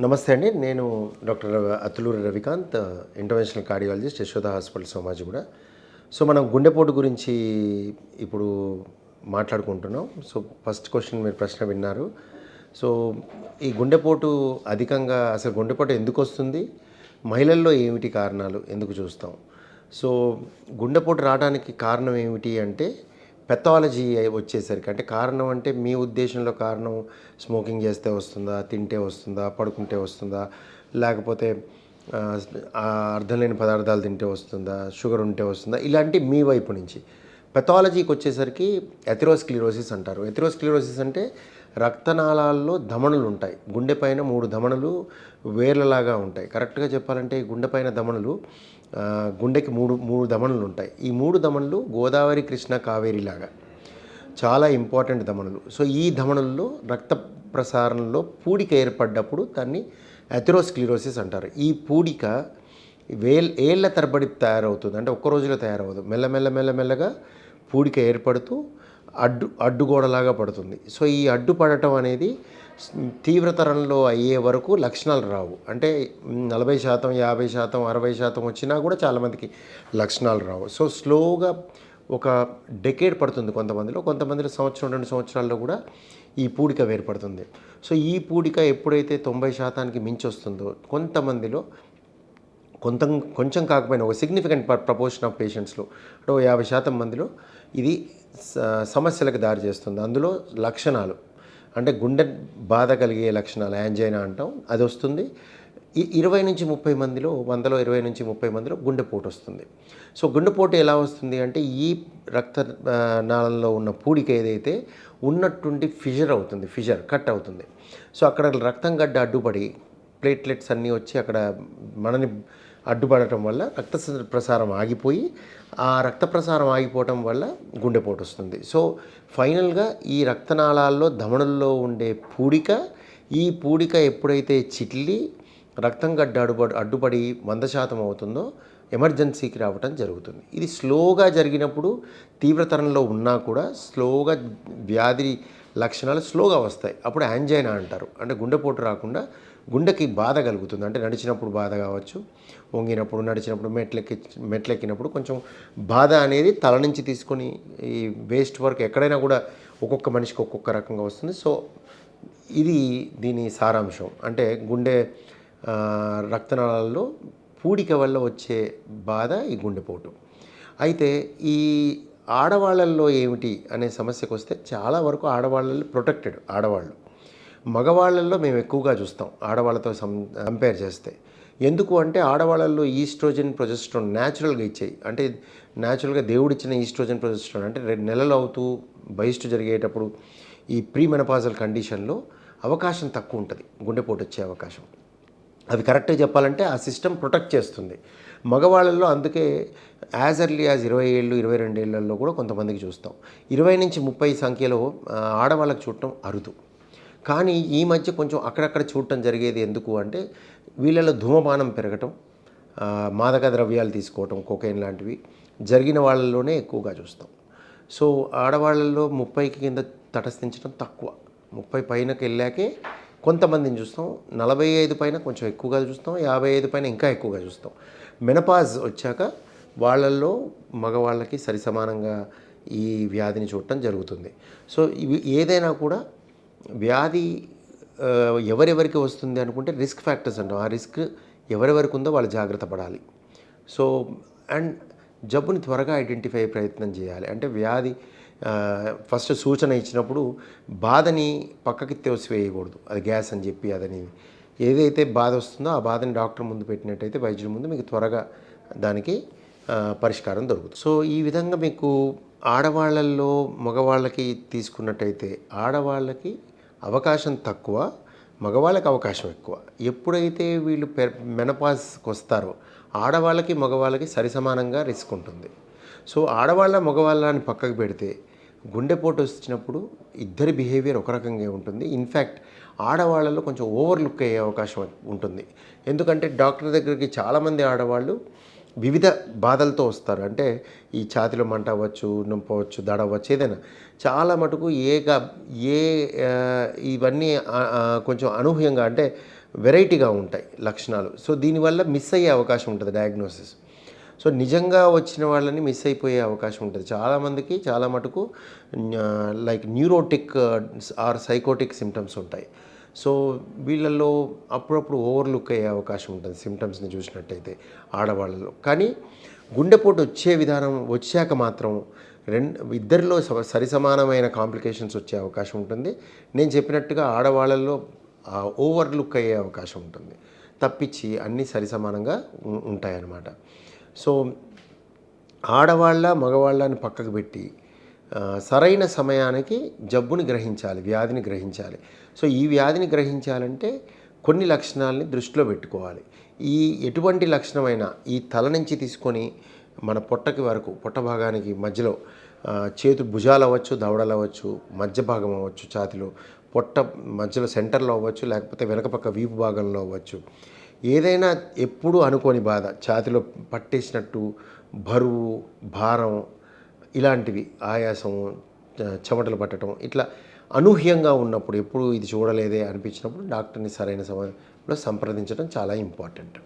నమస్తే అండి. నేను doctor Ravi- Athuluri Ravikanth interventional cardiologist Yashoda hospital Somajiguda so మనం గుండెపోటు గురించి ఇప్పుడు మాట్లాడుకుంటున్నాం. సో ఫస్ట్ క్వశ్చన్ మీరు ప్రశ్న విన్నారు. సో ఈ గుండెపోటు అధికంగా అసలు గుండెపోటు ఎందుకు వస్తుంది? మహిళల్లో ఏమిటి కారణాలు? ఎందుకు చూస్తాం? సో గుండెపోటు రావడానికి కారణం ఏమిటి అంటే పెథాలజీ వచ్చేసరికి అంటే కారణం అంటే మీ ఉద్దేశంలో కారణం స్మోకింగ్ చేస్తే వస్తుందా తింటే వస్తుందా పడుకుంటే వస్తుందా లేకపోతే అర్థం లేని పదార్థాలు తింటే వస్తుందా షుగర్ ఉంటే వస్తుందా ఇలాంటి మీ వైపు నుంచి. పెథాలజీకి వచ్చేసరికి ఎథిరోస్క్లిరోసిస్ అంటారు. ఎథిరోస్క్లిరోసిస్ అంటే రక్తనాళాల్లో ధమనులు ఉంటాయి. గుండె పైన మూడు ధమనులు వేర్లలాగా ఉంటాయి. కరెక్ట్గా చెప్పాలంటే గుండె పైన ధమనులు గుండెకి మూడు మూడు ధమనులు ఉంటాయి. ఈ మూడు ధమనులు గోదావరి కృష్ణ కావేరి లాగా చాలా ఇంపార్టెంట్ ధమనులు సో ఈ ధమనుల్లో రక్త ప్రసారంలో పూడిక ఏర్పడ్డప్పుడు దాన్ని అథెరోస్క్లిరోసిస్ అంటారు. ఈ పూడిక వేల్ ఏళ్ళ తరబడి తయారవుతుంది. అంటే ఒక్క రోజులో తయారవదు మెల్లమెల్ల మెల్లమెల్లగా పూడిక ఏర్పడుతూ అడ్డు అడ్డుగోడలాగా పడుతుంది. సో ఈ అడ్డు పడటం అనేది తీవ్రతరంలో అయ్యే వరకు లక్షణాలు రావు. అంటే నలభై శాతం యాభై శాతం అరవై శాతం వచ్చినా కూడా చాలామందికి లక్షణాలు రావు. సో స్లోగా ఒక డెకేడ్ పడుతుంది కొంతమందిలో. కొంతమందిలో సంవత్సరం రెండు సంవత్సరాల్లో కూడా ఈ పూడిక వేర్పడుతుంది. సో ఈ పూడిక ఎప్పుడైతే తొంభై శాతానికి మించి వస్తుందో కొంతమందిలో కొంత కొంచెం కాకపోయినా ఒక సిగ్నిఫికెంట్ ప్రపోర్షన్ ఆఫ్ పేషెంట్స్లో అంటే యాభై శాతం మందిలో ఇది స- సమస్యలకు దారి చేస్తుంది. అందులో లక్షణాలు. అంటే గుండె బాధ కలిగే లక్షణాలు యాంజైనా అంటాం అది వస్తుంది. ఈ ఇరవై నుంచి ముప్పై మందిలో వందలో ఇరవై నుంచి ముప్పై మందిలో గుండెపోటు వస్తుంది. సో గుండెపోటు ఎలా వస్తుంది అంటే ఈ రక్త నాళంలో ఉన్న పూడిక ఏదైతే ఉన్నట్టుండి ఫిజర్ అవుతుంది ఫిజర్ కట్ అవుతుంది. సో అక్కడ రక్తం గడ్డ అడ్డుపడి ప్లేట్లెట్స్ అన్నీ వచ్చి అక్కడ మనని అడ్డుపడటం వల్ల రక్త ప్రసారం ఆగిపోయి ఆ రక్త ప్రసారం ఆగిపోవటం వల్ల గుండెపోటు వస్తుంది సో ఫైనల్గా ఈ రక్తనాళాల్లో ధమనుల్లో ఉండే పూడిక ఈ పూడిక ఎప్పుడైతే చిట్లి రక్తం గడ్డ అడ్డుపడి అడ్డుపడి వంద శాతం అవుతుందో ఎమర్జెన్సీకి రావటం జరుగుతుంది. ఇది స్లోగా జరిగినప్పుడు తీవ్రతరంలో ఉన్నా కూడా స్లోగా వ్యాధి లక్షణాలు స్లోగా వస్తాయి. అప్పుడు యాంజైనా అంటారు. అంటే గుండెపోటు రాకుండా గుండెకి బాధ కలుగుతుంది. అంటే నడిచినప్పుడు బాధ కావచ్చు వంగినప్పుడు నడిచినప్పుడు మెట్లెక్కి మెట్లెక్కినప్పుడు కొంచెం బాధ అనేది తల నుంచి తీసుకొని ఈ వేస్ట్ వర్క్ ఎక్కడైనా కూడా ఒక్కొక్క మనిషికి ఒక్కొక్క రకంగా వస్తుంది. సో ఇది దీని సారాంశం. అంటే గుండె రక్తనాళాల్లో పూడిక వల్ల వచ్చే బాధ ఈ గుండెపోటు. అయితే ఈ ఆడవాళ్ళల్లో ఏమిటి అనే సమస్యకు వస్తే చాలా వరకు ఆడవాళ్ళలో ప్రొటెక్టెడ్ ఆడవాళ్ళు. మగవాళ్ళల్లో మేము ఎక్కువగా చూస్తాం ఆడవాళ్ళతో సం కంపేర్ చేస్తే. ఎందుకు అంటే ఆడవాళ్ళల్లో ఈస్ట్రోజన్ ప్రొజెస్ట్రాన్ న్యాచురల్గా ఇచ్చాయి. అంటే న్యాచురల్గా దేవుడిచ్చిన ఈస్ట్రోజన్ ప్రొజెస్ట్రాన్ అంటే రెండు నెలలు అవుతూ బహిష్టు జరిగేటప్పుడు ఈ ప్రీ మెనపాజల్ కండిషన్లో అవకాశం తక్కువ ఉంటుంది గుండెపోటు వచ్చే అవకాశం. అది కరెక్ట్గా చెప్పాలంటే ఆ సిస్టమ్ ప్రొటెక్ట్ చేస్తుంది. మగవాళ్ళల్లో అందుకే యాజ్ ఎర్లీ యాజ్ ఇరవై ఏళ్ళు ఇరవై రెండు ఏళ్ళల్లో కూడా కొంతమందికి చూస్తాం. ఇరవై నుంచి ముప్పై సంఖ్యలో ఆడవాళ్ళకి చూడటం అరుదు. కానీ ఈ మధ్య కొంచెం అక్కడక్కడ చూడటం జరిగేది ఎందుకు అంటే వీళ్ళలో ధూమపానం పెరగటం మాదక ద్రవ్యాలు తీసుకోవటం కోకైన్ లాంటివి జరిగిన వాళ్ళలోనే ఎక్కువగా చూస్తాం. సో ఆడవాళ్ళల్లో ముప్పైకి కింద తటస్థించడం తక్కువ. ముప్పై పైనకి వెళ్ళాకే కొంతమందిని చూస్తాం. నలభై ఐదు పైన కొంచెం ఎక్కువగా చూస్తాం. యాభై ఐదు పైన ఇంకా ఎక్కువగా చూస్తాం. మెనపాజ్ వచ్చాక వాళ్ళల్లో మగవాళ్ళకి సరిసమానంగా ఈ వ్యాధిని చూడటం జరుగుతుంది. సో ఇవి ఏదైనా కూడా వ్యాధి ఎవరెవరికి వస్తుంది అనుకుంటే రిస్క్ ఫ్యాక్టర్స్ అంటాం. ఆ రిస్క్ ఎవరెవరికి ఉందో వాళ్ళు జాగ్రత్త పడాలి. సో అండ్ జబ్బుని త్వరగా ఐడెంటిఫై ప్రయత్నం చేయాలి. అంటే వ్యాధి ఫస్ట్ సూచన ఇచ్చినప్పుడు బాధని పక్కకి తోసివేయకూడదు. అది గ్యాస్ అని చెప్పి అదని ఏదైతే బాధ వస్తుందో ఆ బాధని డాక్టర్ ముందు పెట్టినట్టయితే వైద్యుల ముందు మీకు త్వరగా దానికి పరిష్కారం దొరుకుతుంది. సో ఈ విధంగా మీకు ఆడవాళ్ళల్లో మగవాళ్ళకి తీసుకున్నట్టయితే ఆడవాళ్ళకి అవకాశం తక్కువ మగవాళ్ళకి అవకాశం ఎక్కువ. ఎప్పుడైతే వీళ్ళు పె మెనపాస్కి వస్తారో ఆడవాళ్ళకి మగవాళ్ళకి సరిసమానంగా రిస్క్ ఉంటుంది. సో ఆడవాళ్ళ మగవాళ్ళ అని పక్కకు పెడితే గుండెపోటు వచ్చినప్పుడు ఇద్దరి బిహేవియర్ ఒక రకంగా ఉంటుంది. ఇన్ఫ్యాక్ట్ ఆడవాళ్ళలో కొంచెం ఓవర్లుక్ అయ్యే అవకాశం ఉంటుంది. ఎందుకంటే డాక్టర్ దగ్గరికి చాలామంది ఆడవాళ్ళు వివిధ బాధలతో వస్తారు. అంటే ఈ ఛాతిలో మంట అవ్వచ్చు నొప్పి అవ్వచ్చు దడ అవ్వచ్చు ఏదైనా. చాలా మటుకు ఏగా ఏ ఇవన్నీ కొంచెం అనూహ్యంగా అంటే వెరైటీగా ఉంటాయి లక్షణాలు. సో దీనివల్ల మిస్ అయ్యే అవకాశం ఉంటుంది డయాగ్నోసిస్. సో నిజంగా వచ్చిన వాళ్ళని మిస్ అయిపోయే అవకాశం ఉంటుంది. చాలామందికి చాలా మటుకు like neurotic or psychotic symptoms ఉంటాయి. సో వీళ్ళల్లో అప్పుడప్పుడు ఓవర్లుక్ అయ్యే అవకాశం ఉంటుంది సిమ్టమ్స్ని చూసినట్టయితే ఆడవాళ్ళలో కానీ గుండెపోటు వచ్చే విధానం వచ్చాక మాత్రం రెండు ఇద్దరిలో సమ- సరిసమానమైన కాంప్లికేషన్స్ వచ్చే అవకాశం ఉంటుంది. నేను చెప్పినట్టుగా ఆడవాళ్ళల్లో ఓవర్లుక్ అయ్యే అవకాశం ఉంటుంది. తప్పించి అన్నీ సరిసమానంగా ఉ- ఉంటాయన్నమాట. సో ఆడవాళ్ళ మగవాళ్ళని పక్కకు పెట్టి సరైన సమయానికి జబ్బుని గ్రహించాలి వ్యాధిని గ్రహించాలి. సో ఈ వ్యాధిని గ్రహించాలంటే కొన్ని లక్షణాలని దృష్టిలో పెట్టుకోవాలి. ఈ ఎటువంటి లక్షణమైనా ఈ తల నుంచి తీసుకొని మన పొట్టకి వరకు పొట్ట భాగానికి మధ్యలో చేతు భుజాలు అవ్వచ్చు దవడలు అవ్వచ్చు మధ్య భాగం అవ్వచ్చు ఛాతిలో పొట్ట మధ్యలో సెంటర్లో అవ్వచ్చు లేకపోతే వెనక పక్క వీపు భాగంలో అవ్వచ్చు. ఏదైనా ఎప్పుడు అనుకోని బాధ ఛాతిలో పట్టేసినట్టు బరువు భారం ఇలాంటివి ఆయాసం చెమటలు పట్టడం ఇట్లా అనూహ్యంగా ఉన్నప్పుడు ఎప్పుడు ఇది చూడలేదే అనిపించినప్పుడు డాక్టర్ని సరైన సమయంలో సంప్రదించడం చాలా ఇంపార్టెంట్.